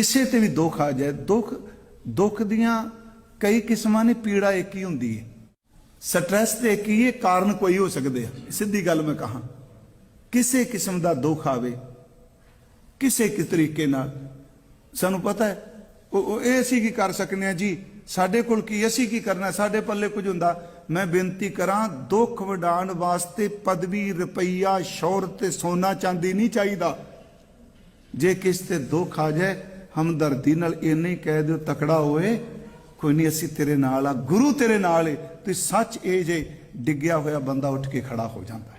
ਕਿਸੇ ਤੇ ਵੀ ਦੁੱਖ ਆ ਜਾਏ, ਦੁੱਖ ਦੁੱਖ ਦੀਆਂ ਕਈ ਕਿਸਮਾਂ ਨੇ, ਪੀੜਾ ਇੱਕ ਹੀ ਹੁੰਦੀ ਹੈ। ਸਟ੍ਰੈਸ ਤੇ ਕੀ ਹੀ ਹੈ, ਕਾਰਨ ਕੋਈ ਹੋ ਸਕਦੇ ਆ। ਸਿੱਧੀ ਗੱਲ ਮੈਂ ਕਹਾਂ, ਕਿਸੇ ਕਿਸਮ ਦਾ ਦੁੱਖ ਆਵੇ, ਕਿਸੇ ਕਿਸ ਤਰੀਕੇ ਨਾਲ, ਸਾਨੂੰ ਪਤਾ ਹੈ ਉਹ, ਇਹ ਅਸੀਂ ਕੀ ਕਰ ਸਕਨੇ ਆ ਜੀ? ਸਾਡੇ ਕੋਲ ਕੀ, ਅਸੀਂ ਕੀ ਕਰਨਾ? ਸਾਡੇ ਪੱਲੇ ਕੁਝ ਹੁੰਦਾ। ਮੈਂ ਬੇਨਤੀ ਕਰਾਂ, ਦੁੱਖ ਵਡਾਉਣ ਵਾਸਤੇ ਪਦਵੀ, ਰੁਪਈਆ, ਸ਼ੌਹਰਤ ਤੇ ਸੋਨਾ ਚਾਂਦੀ ਨਹੀਂ ਚਾਹੀਦਾ। ਜੇ ਕਿਸ ਤੇ ਦੁੱਖ ਆ ਜਾਏ ਹਮਦਰਦੀ ਨਾਲ ਇੰਨੇ ਕਹਿ ਦਿਓ ਤਕੜਾ ਹੋਏ, ਕੋਈ ਨਹੀਂ, ਅਸੀਂ ਤੇਰੇ ਨਾਲ ਆ, ਗੁਰੂ ਤੇਰੇ ਨਾਲ ਏ। ਤੇ ਸੱਚ ਇਹ ਜੇ ਡਿੱਗਿਆ ਹੋਇਆ ਬੰਦਾ ਉੱਠ ਕੇ ਖੜਾ ਹੋ ਜਾਂਦਾ ਹੈ।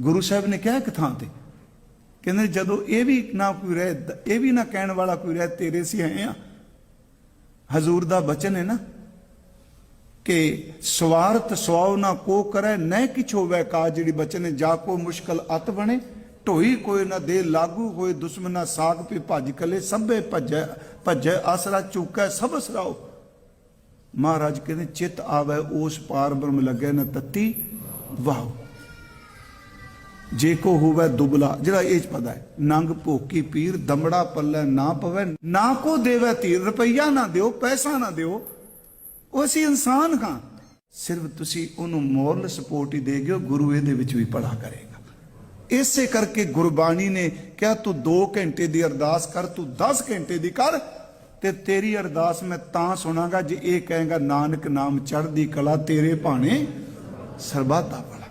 ਗੁਰੂ ਸਾਹਿਬ ਨੇ ਕਿਹਾ ਇੱਕ ਥਾਂ ਤੇ, ਕਹਿੰਦੇ ਜਦੋਂ ਇਹ ਵੀ ਨਾ ਕੋਈ ਰਹਿ, ਇਹ ਵੀ ਨਾ ਕਹਿਣ ਵਾਲਾ ਕੋਈ ਰਹਿ, ਤੇਰੇ ਸੀ ਹੈ। ਆ ਹਜ਼ੂਰ ਦਾ ਬਚਨ ਹੈ ਨਾ ਕਿ ਸਵਾਰਥ ਸਵਾਉ ਨਾ ਕੋ ਕਰੈ ਨੈ ਕਿਛ ਹੋਵੇ ਕਾ ਜਿਹੜੀ ਬਚਨ ਜਾ ਕੋ ਮੁਸ਼ਕਲ ਅਤ ਬਣੇ। ਢੋਈ ਕੋਈ ਨਾ ਦੇ, ਲਾਗੂ ਹੋਏ ਦੁਸ਼ਮਨਾ ਸਾਗ ਪੇ ਭੱਜ ਕਲੇ, ਸਭੇ ਭੱਜੈ ਭੱਜੈ, ਆਸਰਾ ਚੁੱਕੈ, ਸਭ ਸਰਾਓ। ਮਹਾਰਾਜ ਕਹਿੰਦੇ, ਚਿਤ ਆਵੇ ਉਸ ਪਾਰ ਬ੍ਰਹਮ ਲੱਗੇ ਨਾ ਤਤੀ ਵਾਹ ਜੇ ਕੋ ਹੋਵੇ ਦੁਬਲਾ, ਜਿਹੜਾ ਇਹ ਚ ਪਤਾ ਹੈ, ਨੰਗ ਭੋਕੀ ਪੀਰ, ਦਮੜਾ ਪੱਲੇ ਨਾ ਪਵੇ, ਨਾ ਕੋ ਦੇਵੇ ਧੀਰ, ਰੁਪਈਆ ਨਾ ਦਿਓ, ਪੈਸਾ ਨਾ ਦਿਓ। ਉਹ ਅਸੀਂ ਇਨਸਾਨ ਹਾਂ। ਸਿਰਫ ਤੁਸੀਂ ਉਹਨੂੰ ਮੋਰਲ ਸਪੋਰਟ ਹੀ ਦੇਗੇ ਗੁਰੂ ਇਹਦੇ ਵਿੱਚ ਵੀ ਪੜਾ ਕਰੇਗਾ। ਇਸੇ ਕਰਕੇ ਗੁਰਬਾਣੀ ਨੇ ਕਿਹਾ, ਤੂੰ 2 ਘੰਟੇ ਦੀ ਅਰਦਾਸ ਕਰ, ਤੂੰ 10 ਘੰਟੇ ਦੀ ਕਰ ਤੇ ਤੇਰੀ ਅਰਦਾਸ ਮੈਂ ਤਾਂ ਸੁਣਾਗਾ ਜੇ ਇਹ ਕਹੇਗਾ, ਨਾਨਕ ਨਾਮ ਚੜ੍ਹਦੀ ਕਲਾ ਤੇਰੇ ਭਾਣੇ ਸਰਬਾਤਾ ਬਣ